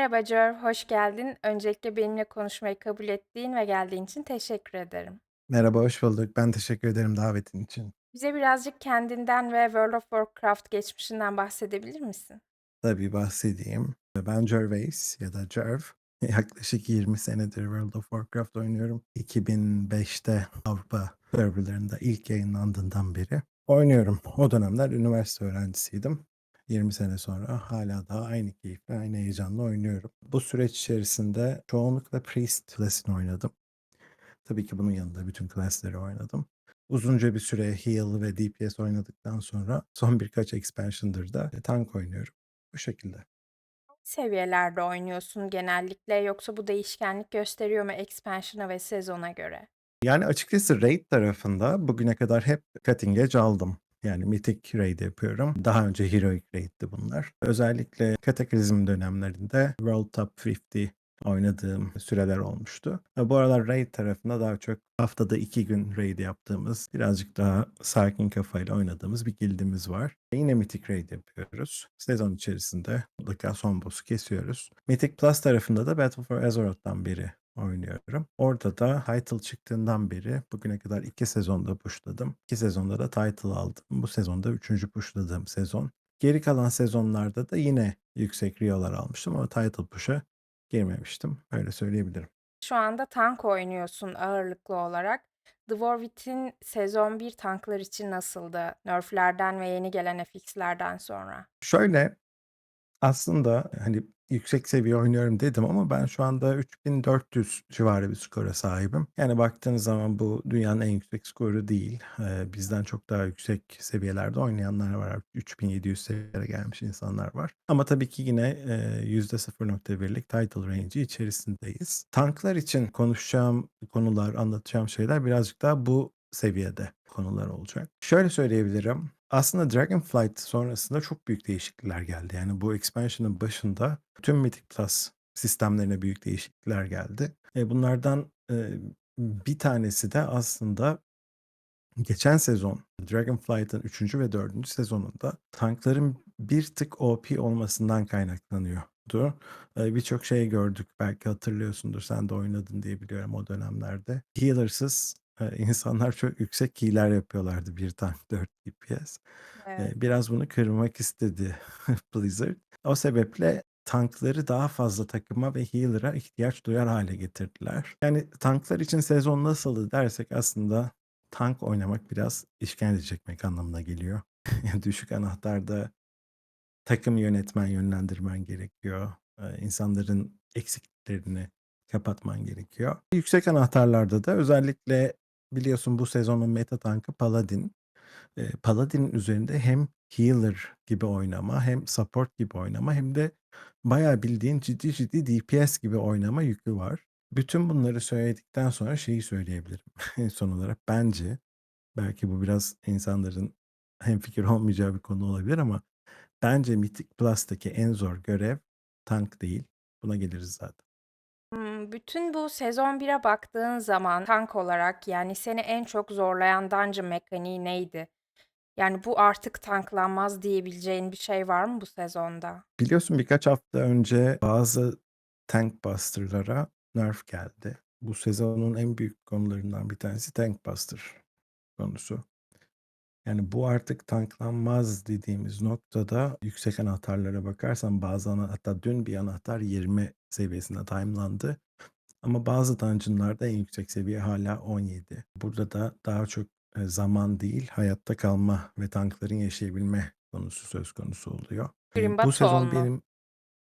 Merhaba Cor, hoş geldin. Öncelikle benimle konuşmayı kabul ettiğin ve geldiğin için teşekkür ederim. Merhaba, hoş bulduk. Ben teşekkür ederim davetin için. Bize birazcık kendinden ve World of Warcraft geçmişinden bahsedebilir misin? Tabii bahsedeyim. Ben Gervais ya da Jerv. Yaklaşık 20 senedir World of Warcraft oynuyorum. 2005'te Avrupa serverlarında ilk yayınlandığından beri oynuyorum. O dönemler üniversite öğrencisiydim. 20 sene sonra hala daha aynı keyifle, aynı heyecanla oynuyorum. Bu süreç içerisinde çoğunlukla Priest klasını oynadım. Tabii ki bunun yanında bütün klasları oynadım. Uzunca bir süre heal ve DPS oynadıktan sonra son birkaç expansion'dır da tank oynuyorum. Bu şekilde. Seviyelerde oynuyorsun genellikle yoksa bu değişkenlik gösteriyor mu expansion'a ve sezona göre? Yani açıkçası raid tarafında bugüne kadar hep cutting edge aldım. Yani Mythic raid yapıyorum. Daha önce Heroic raid'ti bunlar. Özellikle Cataclysm dönemlerinde World Top 50 oynadığım süreler olmuştu. Ve bu aralar raid tarafında daha çok haftada iki gün raid yaptığımız, birazcık daha sakin kafayla oynadığımız bir guildimiz var. Yine Mythic raid yapıyoruz. Sezon içerisinde mutlaka son boss'u kesiyoruz. Mythic Plus tarafında da Battle for Azeroth'tan beri oynuyorum. Orada da title çıktığından beri bugüne kadar 2 sezonda pushladım. 2 sezonda da title aldım. Bu sezonda 3. pushladığım sezon. Geri kalan sezonlarda da yine yüksek Rio'lar almıştım ama title push'a girmemiştim. Öyle söyleyebilirim. Şu anda tank oynuyorsun ağırlıklı olarak. Dwarvit'in sezon 1 tanklar için nasıldı? Nerf'lerden ve yeni gelen FX'lerden sonra. Şöyle aslında, hani, yüksek seviye oynuyorum dedim ama ben şu anda 3400 civarı bir skora sahibim. Yani baktığınız zaman bu dünyanın en yüksek skoru değil. Eee, bizden çok daha yüksek seviyelerde oynayanlar var. 3700 seviyelere gelmiş insanlar var. Ama tabii ki yine, eee, %0.1'lik title range'i içerisindeyiz. Tanklar için konuşacağım konular, anlatacağım şeyler birazcık daha bu seviyede konular olacak. Şöyle söyleyebilirim. Aslında Dragonflight sonrasında çok büyük değişiklikler geldi. Yani bu expansion'ın başında tüm Mythic Plus sistemlerine büyük değişiklikler geldi. E, bunlardan e, bir tanesi de aslında geçen sezon Dragonflight'ın 3. ve 4. sezonunda tankların bir tık OP olmasından kaynaklanıyordu. E, Birçok şey gördük. Belki hatırlıyorsundur. Sen de oynadın diye biliyorum o dönemlerde. Healer'sız e, insanlar çok yüksek healer yapıyorlardı. Bir tank 4 DPS. Evet. biraz bunu kırmak istedi Blizzard. O sebeple tankları daha fazla takıma ve healer'a ihtiyaç duyar hale getirdiler. Yani tanklar için sezon nasıldı dersek aslında tank oynamak biraz işkence çekmek anlamına geliyor. Düşük anahtarda takım yönetmen, yönlendirmen gerekiyor. Eee, insanların eksikliklerini kapatman gerekiyor. Yüksek anahtarlarda da özellikle biliyorsun bu sezonun meta tankı Paladin. Eee, Paladin'in üzerinde hem healer gibi oynama hem support gibi oynama hem de bayağı bildiğin ciddi ciddi DPS gibi oynama yükü var. Bütün bunları söyledikten sonra şeyi söyleyebilirim son olarak. Bence, belki bu biraz insanların hemfikir olmayacağı bir konu olabilir ama bence Mythic Plus'taki en zor görev tank değil. Buna geliriz zaten. Bütün bu sezon 1'e baktığın zaman tank olarak, yani, seni en çok zorlayan dungeon mekaniği neydi? Yani, "Bu artık tanklanmaz." diyebileceğin bir şey var mı bu sezonda? Biliyorsun birkaç hafta önce bazı tank buster'lara nerf geldi. Bu sezonun en büyük konularından bir tanesi tank buster konusu. Yani bu artık tanklanmaz dediğimiz noktada yüksek anahtarlara bakarsan bazı ana hatta dün bir anahtar 20 seviyesinde timelandı ama bazı dungeon'larda en yüksek seviye hala 17. Burada da daha çok, eee, zaman değil, hayatta kalma ve tankların yaşayabilme konusu söz konusu oluyor. Grim bu sezon mu? benim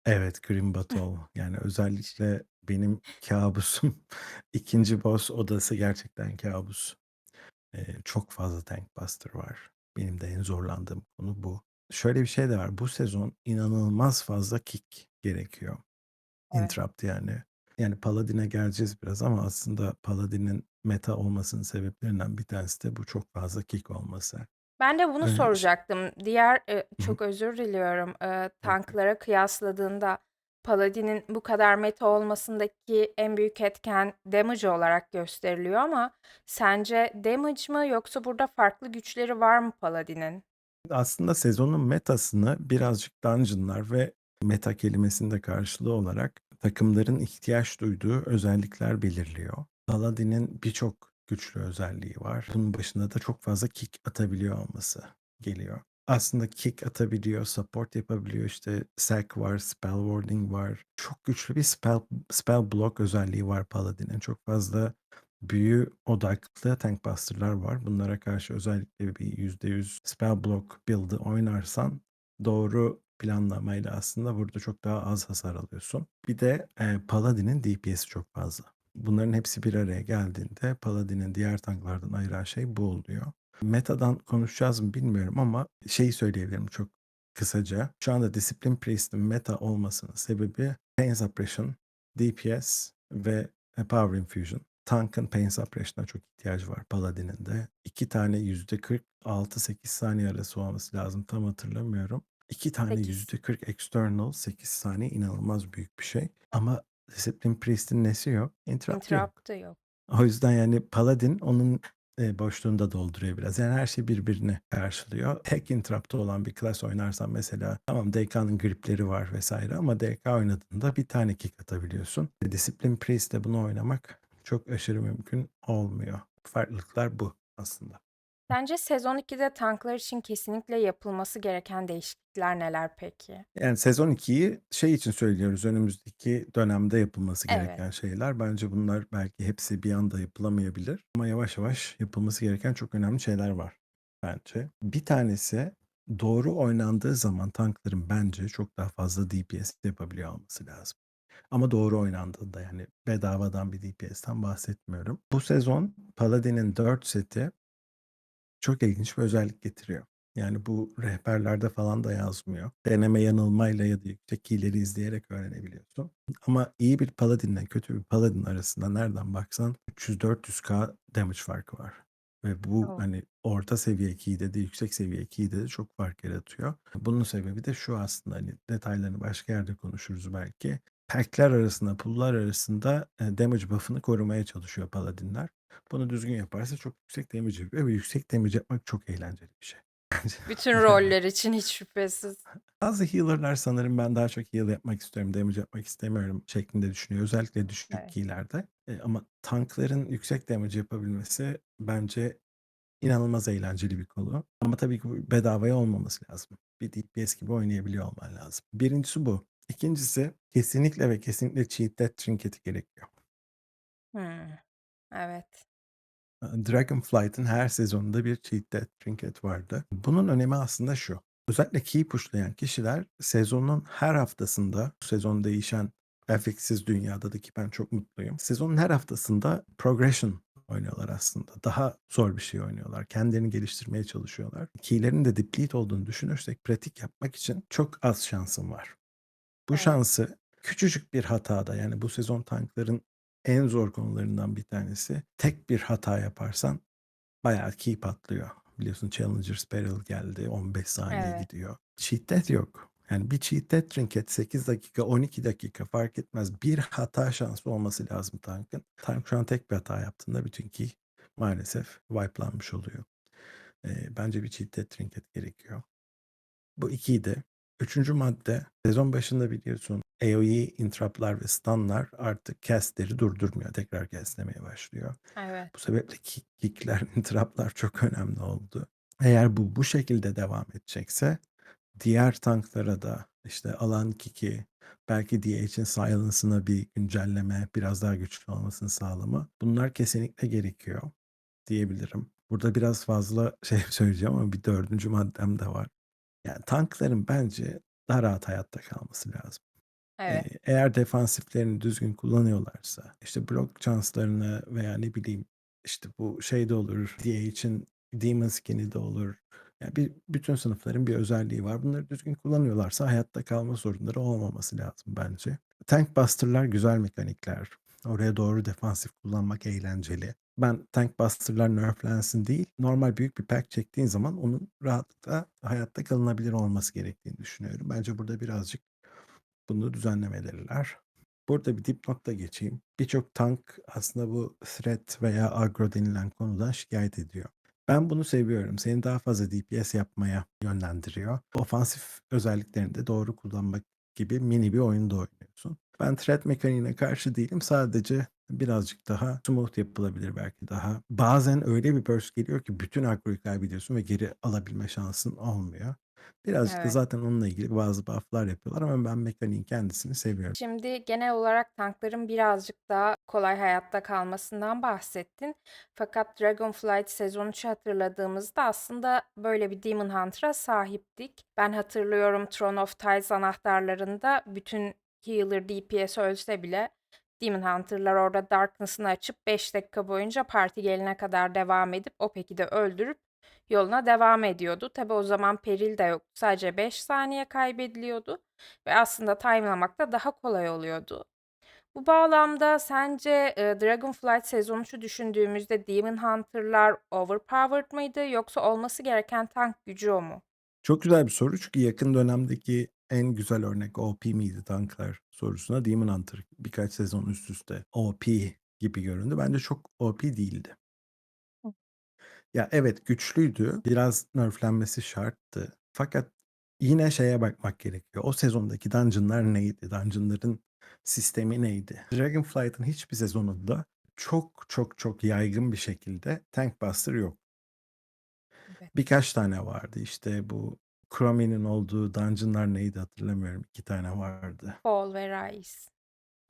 Evet, Grim Battle. Yani özellikle benim kabusum 2. boss odası gerçekten kabus. Çok fazla tank buster var. Benim de en zorlandığım konu bu. Şöyle bir şey de var. Bu sezon inanılmaz fazla kick gerekiyor. Evet. Interrupt yani. Yani Paladin'e geleceğiz biraz ama aslında Paladin'in meta olmasının sebeplerinden bir tanesi de bu çok fazla kick olması. Ben de bunu Eee, ş soracaktım. Diğer, çok özür diliyorum, tanklara kıyasladığında Paladin'in bu kadar meta olmasındaki en büyük etken damage olarak gösteriliyor ama sence damage mı yoksa burada farklı güçleri var mı Paladin'in? Aslında sezonun metasını birazcık dungeon'lar ve Meta kelimesinin de karşılığı olarak takımların ihtiyaç duyduğu özellikler belirliyor. Paladin'in birçok güçlü özelliği var. Bunun başında da çok fazla kick atabiliyor olması geliyor. Aslında kick atabiliyor, support yapabiliyor. İşte sack var, spell warding var. Çok güçlü bir spell spell block özelliği var Paladin'in. Çok fazla büyü odaklı tank buster'lar var. Bunlara karşı özellikle bir %100 spell block build'ı oynarsan doğru planlamayla aslında burada çok daha az hasar alıyorsun. Bir de e, Paladin'in DPS'i çok fazla. Bunların hepsi bir araya geldiğinde Paladin'in diğer tanklardan ayıran şey bu oluyor. Meta'dan konuşacağız mı bilmiyorum ama şeyi söyleyebilirim çok kısaca. Şu anda Discipline Priest'in meta olmasının sebebi Pain Suppression, DPS ve Power Infusion. Tank'ın Pain Suppression'a çok ihtiyacı var Paladin'in de. İki tane %46-8 saniye arası olması lazım tam hatırlamıyorum. İki tane Sekiz. %40 external 8 saniye inanılmaz büyük bir şey. Ama Discipline Priest'in nesi yok? Interrupt yok. Interrupt da yok. O yüzden yani Paladin onun e, boşluğunu da dolduruyor biraz. Yani her şey birbirini karşılıyor. Tek interrupt'ı olan bir class oynarsan mesela tamam DK'nın gripleri var vesaire ama DK oynadığında bir tane kick atabiliyorsun. Discipline Priest'te bunu oynamak çok aşırı mümkün olmuyor. Farklılıklar bu aslında. Sence sezon 2'de tanklar için kesinlikle yapılması gereken değişiklikler neler peki? Yani sezon 2'yi şey için söylüyoruz. Önümüzdeki dönemde yapılması Evet. gereken şeyler. Bence bunlar belki hepsi bir anda yapılamayabilir. Ama yavaş yavaş yapılması gereken çok önemli şeyler var bence. Bir tanesi doğru oynandığı zaman tankların bence çok daha fazla DPS yapabiliyor olması lazım. Ama doğru oynandığında yani bedavadan bir DPS'ten bahsetmiyorum. Bu sezon Paladin'in 4 seti çok ilginç bir özellik getiriyor. Yani bu rehberlerde falan da yazmıyor. Deneme yanılmayla ya da yüksek izleyerek öğrenebiliyorsun. Ama iyi bir paladinle kötü bir paladin arasında nereden baksan 300-400k damage farkı var. Ve bu Oh. hani orta seviye key'de de yüksek seviye key'de de çok fark yaratıyor. Bunun sebebi de şu aslında hani detaylarını başka yerde konuşuruz belki. Pack'ler arasında, pool'lar arasında e, damage buff'ını korumaya çalışıyor paladinler. Bunu düzgün yaparsa çok yüksek damage yapıyor ve yüksek damage yapmak çok eğlenceli bir şey. Bütün roller için hiç şüphesiz. Bazı healer'lar sanırım ben daha çok heal yapmak istiyorum, damage yapmak istemiyorum şeklinde düşünüyor. Özellikle düşük Evet. keylerde. E, ama tankların yüksek damage yapabilmesi bence inanılmaz eğlenceli bir konu. Ama tabii ki bu bedavaya olmaması lazım. Bir DPS gibi oynayabiliyor olman lazım. Birincisi bu. İkincisi kesinlikle ve kesinlikle cheat death trinketi gerekiyor. Hmm. Evet. Dragonflight'ın her sezonunda bir cheat death trinket vardı. Bunun önemi aslında şu. Özellikle key pushlayan kişiler sezonun her haftasında, bu sezon değişen grafiksiz dünyada da ki ben çok mutluyum. Sezonun her haftasında progression oynuyorlar aslında. Daha zor bir şey oynuyorlar. Kendilerini geliştirmeye çalışıyorlar. Keylerin de deplete olduğunu düşünürsek pratik yapmak için çok az şansın var. Bu Evet. şansı küçücük bir hatada yani bu sezon tankların en zor konularından bir tanesi. Tek bir hata yaparsan bayağı key patlıyor. Biliyorsun Challenger Sparrow geldi 15 saniye Evet. gidiyor. Death yok. Yani bir death trinket 8 dakika 12 dakika fark etmez. Bir hata şansı olması lazım tankın. Tank şu an tek bir hata yaptığında bütün key maalesef wipelanmış oluyor. Ee, bence bir death trinket gerekiyor. Bu ikiydi. Üçüncü madde sezon başında biliyorsun AoE interruptlar ve stunlar artık castleri durdurmuyor. Tekrar castlemeye başlıyor. Evet. Bu sebeple kick- kickler, interruptlar çok önemli oldu. Eğer bu bu şekilde devam edecekse diğer tanklara da işte alan kick'i, belki DH'in silence'ına bir güncelleme, biraz daha güçlü olmasını sağlama. Bunlar kesinlikle gerekiyor diyebilirim. Burada biraz fazla şey söyleyeceğim ama bir dördüncü maddem de var. Yani tankların bence daha rahat hayatta kalması lazım. Evet. Eğer defansiflerini düzgün kullanıyorlarsa, işte blok şanslarını veya ne bileyim işte bu şey de olur, DH'in Demon Skin'i de olur. Yani bir, bütün sınıfların bir özelliği var. Bunları düzgün kullanıyorlarsa hayatta kalma sorunları olmaması lazım bence. Tank Buster'lar güzel mekanikler. Oraya doğru defansif kullanmak eğlenceli. Ben Tank Buster'lar nerflensin değil, normal büyük bir pack çektiğin zaman onun rahatlıkla hayatta kalınabilir olması gerektiğini düşünüyorum. Bence burada birazcık bunu düzenlemeleriler. Burada bir dipnot da geçeyim. Birçok tank aslında bu threat veya aggro denilen konudan şikayet ediyor. Ben bunu seviyorum. Seni daha fazla DPS yapmaya yönlendiriyor. Ofansif özelliklerini de doğru kullanmak gibi mini bir oyunda oynuyorsun. Ben threat mekaniğine karşı değilim. Sadece birazcık daha smooth yapılabilir belki daha. Bazen öyle bir burst geliyor ki bütün agroyu kaybediyorsun ve geri alabilme şansın olmuyor. Birazcık da Evet. zaten onunla ilgili bazı buff'lar yapıyorlar ama ben mekaniğin kendisini seviyorum. Şimdi genel olarak tankların birazcık daha kolay hayatta kalmasından bahsettin. Fakat Dragonflight sezon 3'ü hatırladığımızda aslında böyle bir Demon Hunter'a sahiptik. Ben hatırlıyorum Throne of Tides anahtarlarında bütün healer DPS ölse bile Demon Hunter'lar orada Darkness'ını açıp 5 dakika boyunca parti gelene kadar devam edip o peki de öldürüp yoluna devam ediyordu. Tabi o zaman peril de yoktu. Sadece 5 saniye kaybediliyordu ve aslında timelamak da daha kolay oluyordu. Bu bağlamda sence e, Dragonflight sezon 3'ü düşündüğümüzde Demon Hunter'lar overpowered mıydı yoksa olması gereken tank gücü o mu? Çok güzel bir soru çünkü yakın dönemdeki en güzel örnek OP miydi tanklar sorusuna Demon Hunter birkaç sezon üst üste OP gibi göründü. Bence çok OP değildi. Hı. Ya evet güçlüydü. Biraz nerflenmesi şarttı. Fakat yine şeye bakmak gerekiyor. O sezondaki dungeon'lar neydi? Dungeon'ların sistemi neydi? Dragonflight'ın hiçbir sezonunda çok çok çok yaygın bir şekilde tank buster yok. Evet. Birkaç tane vardı. İşte bu Chrome'nin olduğu dungeon'lar neydi hatırlamıyorum. 2 tane vardı. Fall ve Rise.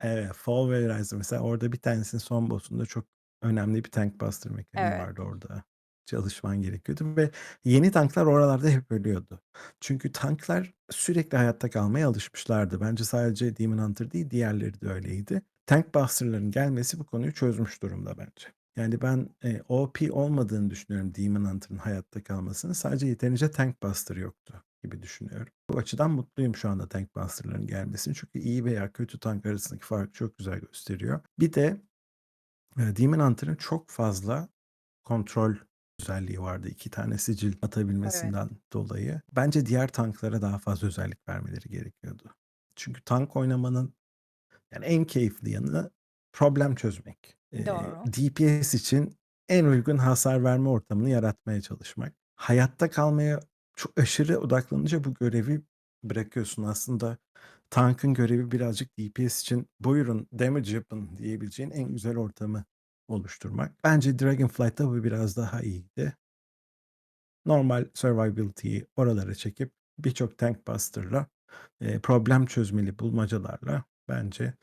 Evet, Fall ve Rise mesela orada bir tanesinin son boss'unda çok önemli bir tank buster mekaniği Evet. vardı orada. Çalışman gerekiyordu ve yeni tanklar oralarda hep ölüyordu. Çünkü tanklar sürekli hayatta kalmaya alışmışlardı. Bence sadece Demon Hunter değil diğerleri de öyleydi. Tank buster'ların gelmesi bu konuyu çözmüş durumda bence. Yani ben e, OP olmadığını düşünüyorum Demon Hunter'ın hayatta kalmasının. Sadece yeterince tank buster yoktu gibi düşünüyorum. Bu açıdan mutluyum şu anda tank buster'ların gelmesini. Çünkü iyi veya kötü tank arasındaki farkı çok güzel gösteriyor. Bir de e, Demon Hunter'ın çok fazla kontrol özelliği vardı. İki tane sicil Evet. atabilmesinden dolayı. Bence diğer tanklara daha fazla özellik vermeleri gerekiyordu. Çünkü tank oynamanın yani en keyifli yanı problem çözmek. Doğru. DPS için en uygun hasar verme ortamını yaratmaya çalışmak. Hayatta kalmaya çok aşırı odaklanınca bu görevi bırakıyorsun. Aslında tankın görevi birazcık DPS için buyurun damage yapın diyebileceğin en güzel ortamı oluşturmak. Bence Dragonflight'ta bu biraz daha iyiydi. Normal survivability'yi oralara çekip birçok tank buster'la e, problem çözmeli bulmacalarla bence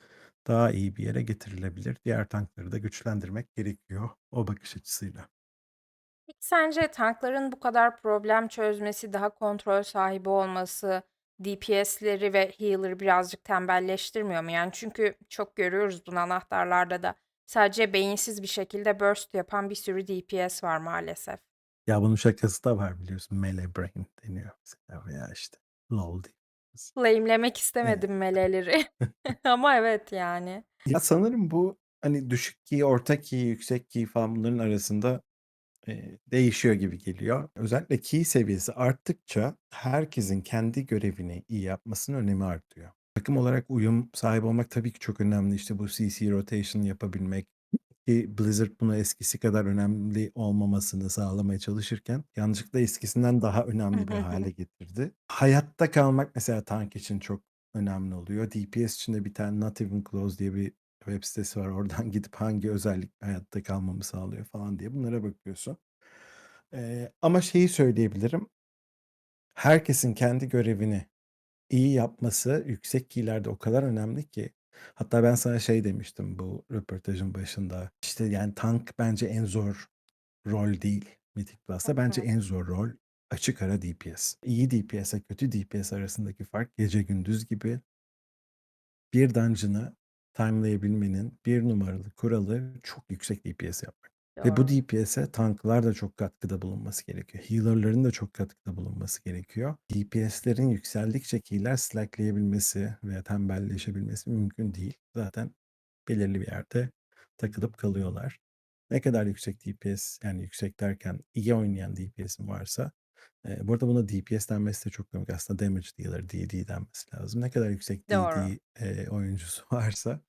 daha iyi bir yere getirilebilir. Diğer tankları da güçlendirmek gerekiyor o bakış açısıyla. Peki sence tankların bu kadar problem çözmesi, daha kontrol sahibi olması, DPS'leri ve healer'ı birazcık tembelleştirmiyor mu? Yani çünkü çok görüyoruz bunu anahtarlarda da. Sadece beyinsiz bir şekilde burst yapan bir sürü DPS var maalesef. Ya bunun şakası da var biliyorsun. Melee brain deniyor mesela veya işte lol diyoruz. Flame'lemek Evet. istemedim meleleri. Ama evet yani. Ya sanırım bu hani düşük key, orta key, yüksek key falan bunların arasında e, değişiyor gibi geliyor. Özellikle key seviyesi arttıkça herkesin kendi görevini iyi yapmasının önemi artıyor. Takım olarak uyum sahibi olmak tabii ki çok önemli. İşte bu CC rotation yapabilmek ki Blizzard bunu eskisi kadar önemli olmamasını sağlamaya çalışırken yanlışlıkla eskisinden daha önemli bir hale getirdi. Hayatta kalmak mesela tank için çok önemli oluyor. DPS için de bir tane Not Even Close diye bir web sitesi var. Oradan gidip hangi özellik hayatta kalmamı sağlıyor falan diye bunlara bakıyorsun. Ee, ama şeyi söyleyebilirim. Herkesin kendi görevini iyi yapması yüksek keylerde o kadar önemli ki. Hatta ben sana şey demiştim bu röportajın başında. İşte yani tank bence en zor rol değil Mythic Hı Plus'ta. Bence hı. en zor rol açık ara DPS. İyi DPS ile kötü DPS arasındaki fark gece gündüz gibi. Bir dungeon'ı timelayabilmenin bir numaralı kuralı çok yüksek DPS yapmak. Ve bu Doğru. DPS'e tanklar da çok katkıda bulunması gerekiyor. Healer'ların da çok katkıda bulunması gerekiyor. DPS'lerin yükseldikçe key'ler slacklayabilmesi veya tembelleşebilmesi mümkün değil. Zaten belirli bir yerde takılıp kalıyorlar. Ne kadar yüksek DPS yani yüksek derken iyi oynayan DPS'in varsa e, bu arada buna DPS denmesi de çok komik. Aslında Damage Dealer, DD denmesi lazım. Ne kadar yüksek Doğru. DD e, oyuncusu varsa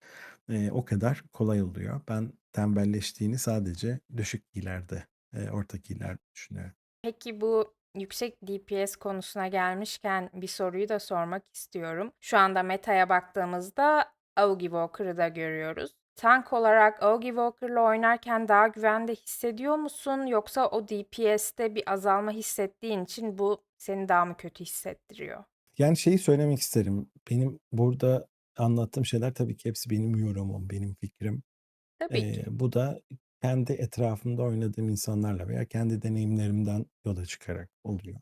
e, o kadar kolay oluyor. Ben tembelleştiğini sadece düşük keylerde, e, orta keylerde düşünüyorum. Peki bu yüksek DPS konusuna gelmişken bir soruyu da sormak istiyorum. Şu anda meta'ya baktığımızda Augie Walker'ı da görüyoruz. Tank olarak Augie Walker'la oynarken daha güvende hissediyor musun? Yoksa o DPS'te bir azalma hissettiğin için bu seni daha mı kötü hissettiriyor? Yani şeyi söylemek isterim. Benim burada anlattığım şeyler tabii ki hepsi benim yorumum, benim fikrim. Tabii Eee, ki. bu da kendi etrafımda oynadığım insanlarla veya kendi deneyimlerimden yola çıkarak oluyor.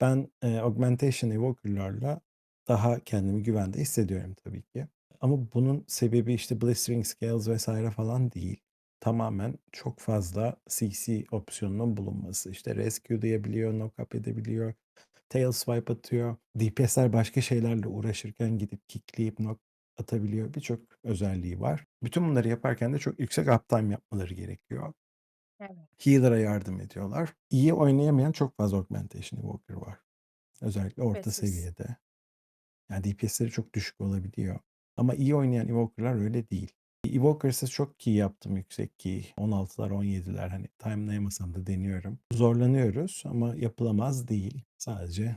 Ben, eee, Augmentation Evoker'larla daha kendimi güvende hissediyorum tabii ki. Ama bunun sebebi, işte, Blistering Scales vs. falan değil. Tamamen çok fazla CC opsiyonunun bulunması. İşte, Rescue diyebiliyor, knock-up edebiliyor, tail swipe atıyor. DPS'ler başka şeylerle uğraşırken gidip kickleyip knock atabiliyor. Birçok özelliği var. Bütün bunları yaparken de çok yüksek uptime yapmaları gerekiyor. Evet. Healer'a yardım ediyorlar. İyi oynayamayan çok fazla Augmentation Evoker var. Özellikle orta Şüphesiz. seviyede. Yani DPS'leri çok düşük olabiliyor. Ama iyi oynayan Evoker'lar öyle değil. Evokers'ı çok key yaptım yüksek key. 16'lar 17'ler hani timelayamasam da deniyorum. Zorlanıyoruz ama yapılamaz değil. Sadece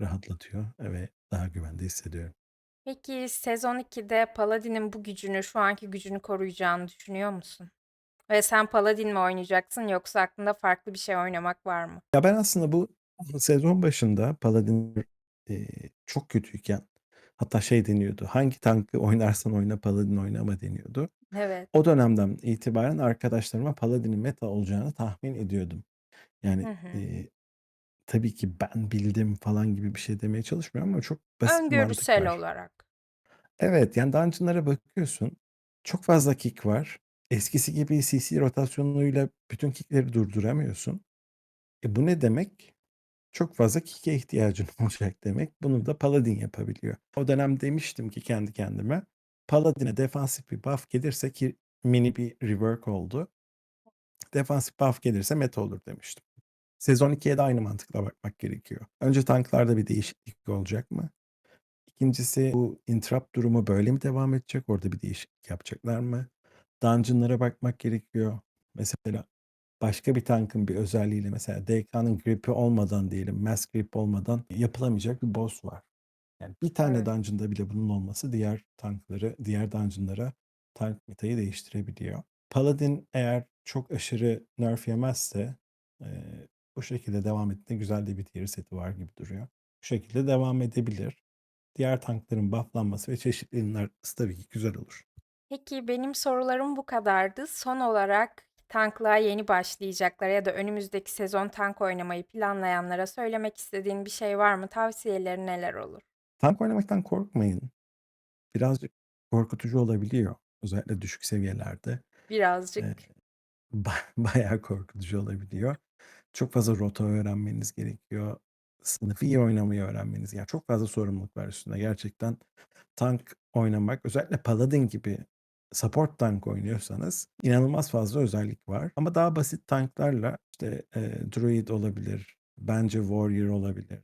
rahatlatıyor ve daha güvende hissediyorum. Peki sezon 2'de Paladin'in bu gücünü, şu anki gücünü koruyacağını düşünüyor musun? Ve sen Paladin mi oynayacaksın yoksa aklında farklı bir şey oynamak var mı? Ya ben aslında bu sezon başında Paladin eee, çok kötüyken hatta şey deniyordu. Hangi tankı oynarsan oyna Paladin oynama deniyordu. Evet. O dönemden itibaren arkadaşlarıma Paladin'in meta olacağını tahmin ediyordum. Yani, Hı hı. eee, tabii ki ben bildim falan gibi bir şey demeye çalışmıyorum ama çok basit bir mantık Öngörüsel var. olarak. Evet, yani dungeon'lara bakıyorsun. Çok fazla kick var. Eskisi gibi CC rotasyonuyla bütün kick'leri durduramıyorsun. E, bu ne demek? Çok fazla kick'e ihtiyacın olacak demek. Bunu da Paladin yapabiliyor. O dönem demiştim ki kendi kendime, Paladin'e defansif bir buff gelirse ki mini bir rework oldu. Defansif buff gelirse meta olur demiştim. Sezon 2'ye de aynı mantıkla bakmak gerekiyor. Önce tanklarda bir değişiklik olacak mı? İkincisi bu interrupt durumu böyle mi devam edecek? Orada bir değişiklik yapacaklar mı? Dungeon'lara bakmak gerekiyor. Mesela başka bir tankın bir özelliğiyle mesela DK'nın grip'i olmadan diyelim, mass grip olmadan yapılamayacak bir boss var. Yani bir tane Evet. dungeon'da bile bunun olması diğer tankları, diğer dungeon'lara tank metayı değiştirebiliyor. Paladin eğer çok aşırı nerf yemezse bu şekilde devam ettiğinde güzel de bir tier seti var gibi duruyor. Bu şekilde devam edebilir. Diğer tankların bufflanması ve çeşitliliğinin artması tabii ki güzel olur. Peki benim sorularım bu kadardı. Son olarak tanklığa yeni başlayacaklara ya da önümüzdeki sezon tank oynamayı planlayanlara söylemek istediğin bir şey var mı? Tavsiyelerin neler olur? Tank oynamaktan korkmayın. Birazcık korkutucu olabiliyor. Özellikle düşük seviyelerde. Birazcık. ba bayağı korkutucu olabiliyor. Çok fazla rota öğrenmeniz gerekiyor. Sınıfı iyi oynamayı öğrenmeniz yani çok fazla sorumluluk var üstünde. Gerçekten tank oynamak, özellikle Paladin gibi support tank oynuyorsanız inanılmaz fazla özellik var. Ama daha basit tanklarla işte, eee, Druid olabilir, bence Warrior olabilir.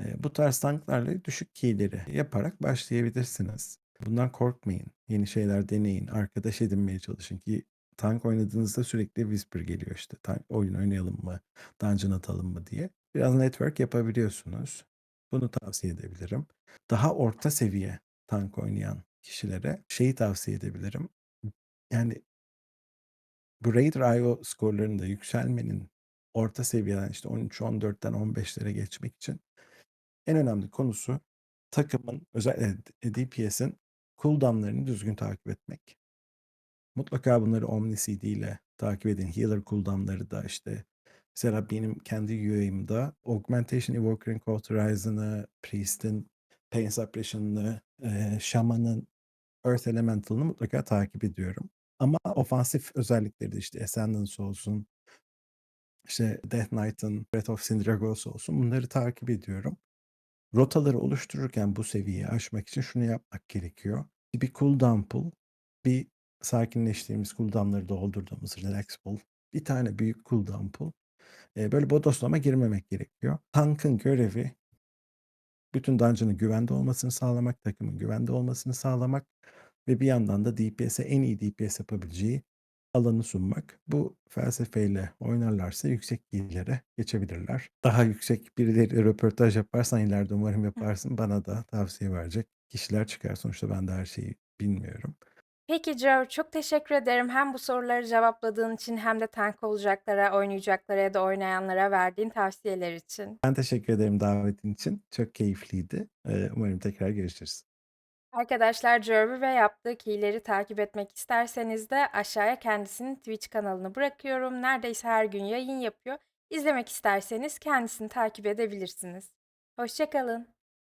Eee, bu tarz tanklarla düşük key'leri yaparak başlayabilirsiniz. Bundan korkmayın. Yeni şeyler deneyin. Arkadaş edinmeye çalışın ki tank oynadığınızda sürekli whisper geliyor işte. Tank oyun oynayalım mı? Dungeon atalım mı diye. Biraz network yapabiliyorsunuz. Bunu tavsiye edebilirim. Daha orta seviye tank oynayan kişilere şeyi tavsiye edebilirim. Yani bu Raider.io skorlarında yükselmenin orta seviyeden işte 13-14'ten 15'lere geçmek için en önemli konusu takımın özellikle DPS'in cooldown'larını düzgün takip etmek. Mutlaka bunları OmniCD ile takip edin. Healer cooldown'ları da işte mesela benim kendi UI'imde Augmentation Evoker'ın Cauterizer'ını, Priest'in Pain Suppression'ını, eee, Shaman'ın Earth Elemental'ını mutlaka takip ediyorum. Ama ofansif özellikleri de işte Ascendance olsun işte Death Knight'ın Breath of Sindragos olsun bunları takip ediyorum. Rotaları oluştururken bu seviyeyi aşmak için şunu yapmak gerekiyor. Bir cooldown pool, bir sakinleştiğimiz cooldown'ları doldurduğumuz relax pool, bir tane büyük cooldown pool. Eee, böyle bodoslama girmemek gerekiyor. Tank'ın görevi bütün dungeon'ın güvende olmasını sağlamak, takımın güvende olmasını sağlamak ve bir yandan da DPS'e en iyi DPS yapabileceği alanı sunmak. Bu felsefeyle oynarlarsa yüksek iyilere geçebilirler. Daha yüksek birileri röportaj yaparsan ileride umarım yaparsın, bana da tavsiye verecek kişiler çıkar. Sonuçta ben de her şeyi bilmiyorum. Peki Joe, çok teşekkür ederim hem bu soruları cevapladığın için hem de tank olacaklara, oynayacaklara ya da oynayanlara verdiğin tavsiyeler için. Ben teşekkür ederim davetin için. Çok keyifliydi. Umarım tekrar görüşürüz. Arkadaşlar Joe'yu ve yaptığı keyleri takip etmek isterseniz de aşağıya kendisinin Twitch kanalını bırakıyorum. Neredeyse her gün yayın yapıyor. İzlemek isterseniz kendisini takip edebilirsiniz. Hoşça kalın.